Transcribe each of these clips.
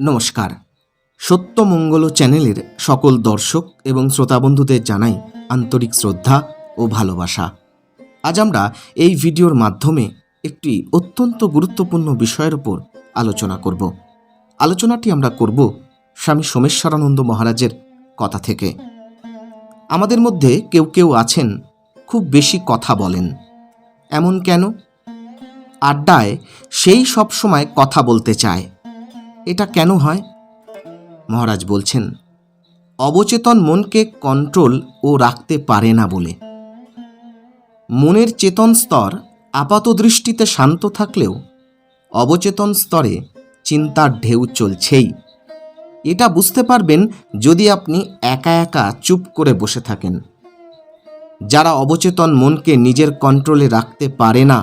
নমস্কার। সত্যমঙ্গল চ্যানেলের সকল দর্শক এবং শ্রোতাবন্ধুদের জানাই আন্তরিক শ্রদ্ধা ও ভালোবাসা। আজ আমরা এই ভিডিওর মাধ্যমে একটি অত্যন্ত গুরুত্বপূর্ণ বিষয়ের উপর আলোচনা করব। আলোচনাটি আমরা করব স্বামী সোমেশ্বরানন্দ মহারাজের কথা থেকে। আমাদের মধ্যে কেউ কেউ আছেন, খুব বেশি কথা বলেন। এমন কেন? আড্ডায় সেই সব সময় কথা বলতে চায়। এটা কেন হয়? মহারাজ বলছেন, অবচেতন মনকে কন্ট্রোল ও রাখতে পারে না বলে। মনের চেতন স্তর আপাত দৃষ্টিতে শান্ত থাকলেও অবচেতন স্তরে চিন্তার ঢেউ চলছেই। এটা বুঝতে পারবেন যদি আপনি একা একা চুপ করে বসে থাকেন। যারা অবচেতন মনকে নিজের কন্ট্রোলে রাখতে পারে না,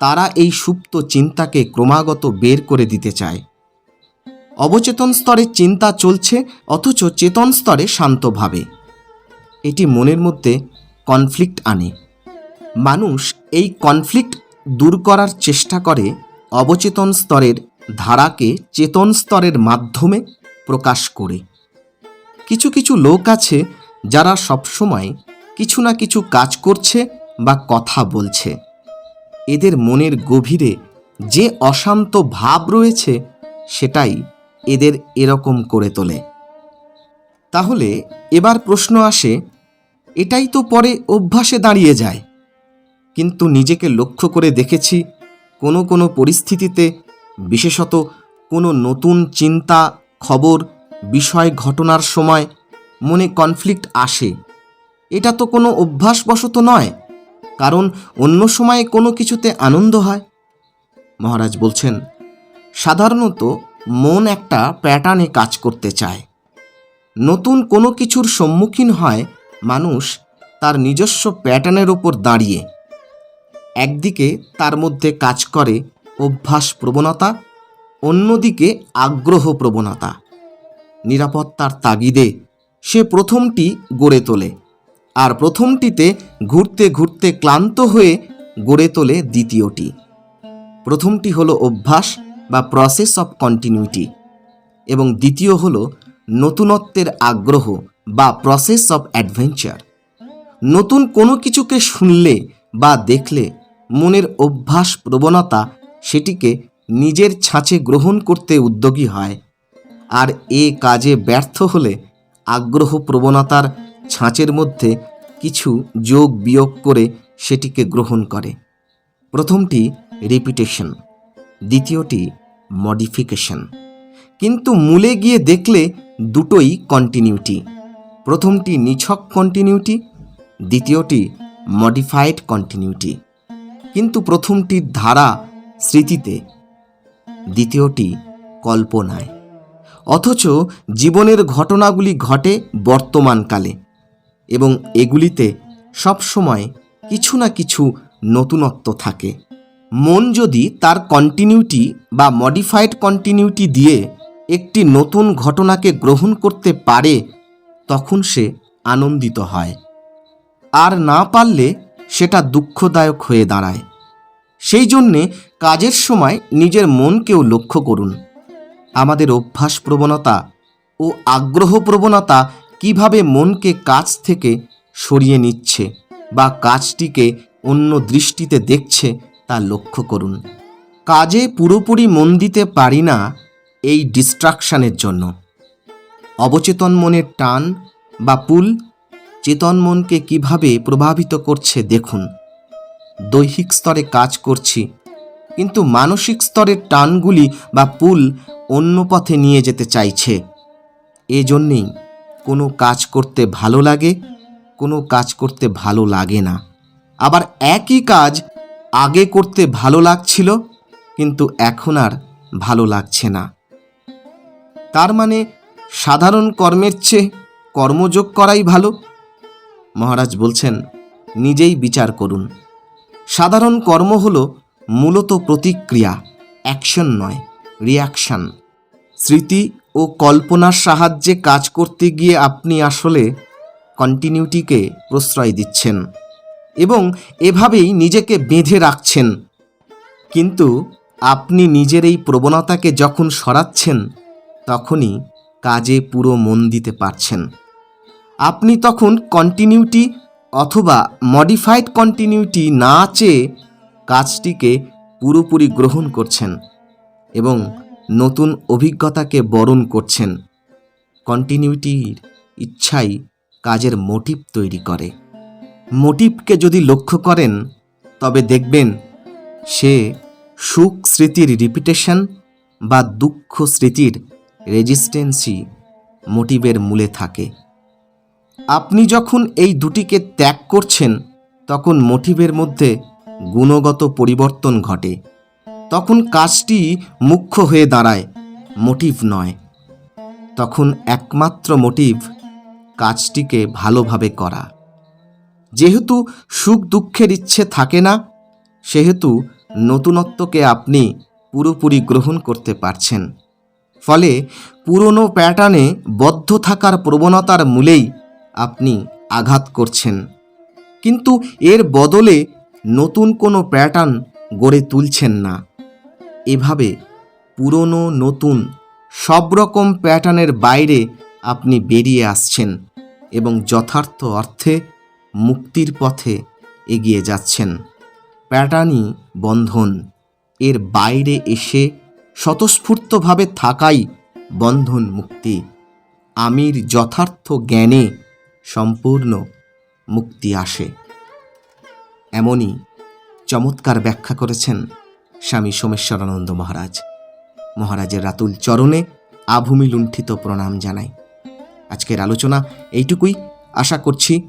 তারা এই সুপ্ত চিন্তাকে ক্রমাগত বের করে দিতে চায়। অবচেতন স্তরে চিন্তা চলছে, অথচ চেতন স্তরে শান্তভাবে। এটি মনের মধ্যে কনফ্লিক্ট আনে। মানুষ এই কনফ্লিক্ট দূর করার চেষ্টা করে অবচেতন স্তরের ধারাকে চেতন স্তরের মাধ্যমে প্রকাশ করে। কিছু কিছু লোক আছে যারা সবসময় কিছু না কিছু কাজ করছে বা কথা বলছে। এদের মনের গভীরে যে অশান্ত ভাব রয়েছে, সেটাই এদের এরকম করে তোলে। তাহলে এবার প্রশ্ন আসে, এটাই তো পরে অভ্যাসে দাঁড়িয়ে যায়। কিন্তু নিজেকে লক্ষ্য করে দেখেছি, কোনো কোনো পরিস্থিতিতে, বিশেষত কোনো নতুন চিন্তা, খবর, বিষয় ঘটনার সময় মনে কনফ্লিক্ট আসে। এটা তো কোনো অভ্যাসবশত নয়, কারণ অন্য সময়ে কোনো কিছুতে আনন্দ হয়। মহারাজ বলছেন, সাধারণত মন একটা প্যাটার্নে কাজ করতে চায়। নতুন কোনো কিছুর সম্মুখীন হয় মানুষ তার নিজস্ব প্যাটার্নের ওপর দাঁড়িয়ে। একদিকে তার মধ্যে কাজ করে অভ্যাস প্রবণতা, অন্যদিকে আগ্রহ প্রবণতা। নিরাপত্তার তাগিদে সে প্রথমটি গড়ে তোলে আর প্রথমটিতে ঘুরতে ঘুরতে ক্লান্ত হয়ে গড়ে তোলে দ্বিতীয়টি। প্রথমটি হলো অভ্যাস বা প্রসেস অফ কন্টিনিউটি এবং দ্বিতীয় হলো নতুনত্বের আগ্রহ বা প্রসেস অফ অ্যাডভেঞ্চার নতুন কোনো কিছুকে শুনলে বা দেখলে মনের অভ্যাস প্রবণতা সেটিকে নিজের ছাঁচে গ্রহণ করতে উদ্যোগী হয়। আর এ কাজে ব্যর্থ হলে আগ্রহ প্রবণতার ছাঁচের মধ্যে কিছু যোগ বিয়োগ করে সেটিকে গ্রহণ করে। প্রথমটি রিপিটেশন দ্বিতীয়টি মডিফিকেশন। কিন্তু মূলে গিয়ে দেখলে দুটোই কন্টিনিউটি প্রথমটি নিছক কন্টিনিউটি দ্বিতীয়টি মডিফাইড কন্টিনিউটি কিন্তু প্রথমটির ধারা স্মৃতিতে, দ্বিতীয়টি কল্পনায়। অথচ জীবনের ঘটনাগুলি ঘটে বর্তমানকালে এবং এগুলিতে সবসময় কিছু না কিছু নতুনত্ব থাকে। মন যদি তার কন্টিনিউটি বা মডিফাইড কন্টিনিউটি দিয়ে একটি নতুন ঘটনাকে গ্রহণ করতে পারে, তখন সে আনন্দিত হয়। আর না পারলে সেটা দুঃখদায়ক হয়ে দাঁড়ায়। সেই জন্যে কাজের সময় নিজের মনকেও লক্ষ্য করুন। আমাদের অভ্যাস প্রবণতা ও আগ্রহ প্রবণতা কীভাবে মনকে কাজ থেকে সরিয়ে নিচ্ছে বা কাজটিকে অন্য দৃষ্টিতে দেখছে তা লক্ষ্য করুন। কাজে পুরোপুরি মন দিতে পারি না এই ডিস্ট্রাকশানের জন্য। অবচেতন মনের টান বা পুল চেতন মনকে কীভাবে প্রভাবিত করছে দেখুন। দৈহিক স্তরে কাজ করছি, কিন্তু মানসিক স্তরের টানগুলি বা পুল অন্য পথে নিয়ে যেতে চাইছে। এজন্যেই কোনো কাজ করতে ভালো লাগে, কোনো কাজ করতে ভালো লাগে না। আবার একই কাজ আগে করতে ভালো লাগছিল, কিন্তু এখন আর ভালো লাগছে না। তার মানে সাধারণ কর্মের চেয়ে কর্মযোগ করাই ভালো। মহারাজ বলছেন, নিজেই বিচার করুন। সাধারণ কর্ম হল মূলত প্রতিক্রিয়া, অ্যাকশন নয়, রিয়াকশন। স্মৃতি ও কল্পনার সাহায্যে কাজ করতে গিয়ে আপনি আসলে কন্টিনিউটিকে প্রশ্রয় দিচ্ছেন। এবং এভাবেই নিজেকে বেঁধে রাখছেন। কিন্তু আপনি নিজের এই প্রবণতাকে যখন সরাচ্ছেন, তখনই কাজে পুরো মন দিতে পারছেন। আপনি তখন কন্টিনিউটি অথবা মডিফাইড কন্টিনিউটি না চেয়ে কাজটিকে পুরোপুরি গ্রহণ করছেন এবং নতুন অভিজ্ঞতাকে বরণ করছেন। কন্টিনিউটির ইচ্ছাই কাজের মোটিভ তৈরি করে। মোটিভকে যদি লক্ষ্য করেন, তবে দেখবেন সে সুখ স্মৃতির রিপিটেশন বা দুঃখ স্মৃতির রেজিস্ট্যান্সই মোটিভের মূলে থাকে। আপনি যখন এই দুটিকে ত্যাগ করছেন, তখন মোটিভের মধ্যে গুণগত পরিবর্তন ঘটে। তখন কাজটি মুখ্য হয়ে দাঁড়ায়, মোটিভ নয়। তখন একমাত্র মোটিভ কাজটিকে ভালোভাবে করা। যেহেতু সুখ দুঃখের ইচ্ছে থাকে না, সেহেতু নতুনত্বকে আপনি পুরোপুরি গ্রহণ করতে পারছেন। ফলে পুরনো প্যাটার্নে বদ্ধ থাকার প্রবণতার মূলেই আপনি আঘাত করছেন। কিন্তু এর বদলে নতুন কোনো প্যাটার্ন গড়ে তুলছেন না। এভাবে পুরনো, নতুন সব রকম প্যাটার্নের বাইরে আপনি বেরিয়ে আসছেন এবং যথার্থ অর্থে মুক্তির পথে এগিয়ে যাচ্ছেন। প্যাটার্নই বন্ধন। এর বাইরে এসে স্বতঃস্ফূর্তভাবে থাকাই বন্ধন মুক্তি। আমির যথার্থ জ্ঞানে সম্পূর্ণ মুক্তি আসে। এমনই চমৎকার ব্যাখ্যা করেছেন স্বামী সোমেশ্বরানন্দ মহারাজ। মহারাজের রাতুল চরণে আভূমি লুণ্ঠিত প্রণাম জানাই। আজকের আলোচনা এইটুকুই। আশা করছি